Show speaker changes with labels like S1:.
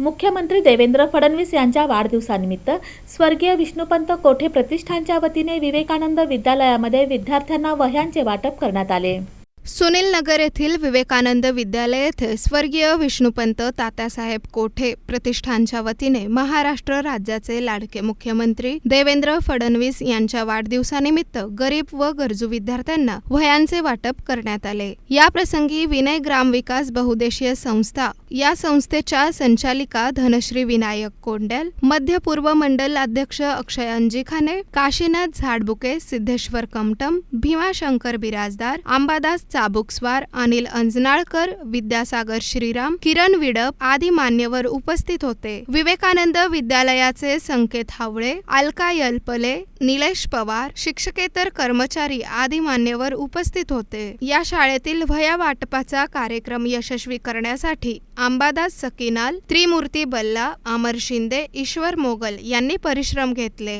S1: मुख्यमंत्री देवेंद्र फडणवीस यांच्या वाढदिवसानिमित्त स्वर्गीय विष्णुपंत कोठे प्रतिष्ठानच्या वतीने विवेकानंद विद्यालयामध्ये विद्यार्थ्यांना वह्यांचे वाटप करण्यात आले.
S2: सुनील नगर येथील विवेकानंद विद्यालय येथे स्वर्गीय विष्णुपंत तात्यासाहेब कोठे प्रतिष्ठानच्या वतीने महाराष्ट्र राज्याचे लाडके मुख्यमंत्री देवेंद्र फडणवीस यांच्या वाढदिवसानिमित्त गरीब व गरजू विद्यार्थ्यांना वह्यांचे वाटप करण्यात आले. या प्रसंगी विनय ग्रामविकास बहुदेशीय संस्था या संस्थेच्या संचालिका धनश्री विनायक कोंडल मध्य पूर्व मंडल अध्यक्ष अक्षय अंजिखाने काशीनाथ झाडबुके सिद्धेश्वर कमटम भीमाशंकर बिराजदार अंबादास चाबुकस्वार अनिल अंजनाळकर विद्यासागर श्रीराम किरण विडप आदी मान्यवर उपस्थित होते. विवेकानंद विद्यालयाचे संकेत हावळे अलका यलपले निलेश पवार शिक्षकेतर कर्मचारी आदी मान्यवर उपस्थित होते. या शाळेतील भया वाटपाचा कार्यक्रम यशस्वी करण्यासाठी अंबादास सकीनाल त्रिमूर्ती बल्ला अमर शिंदे ईश्वर मोगल यांनी परिश्रम घेतले.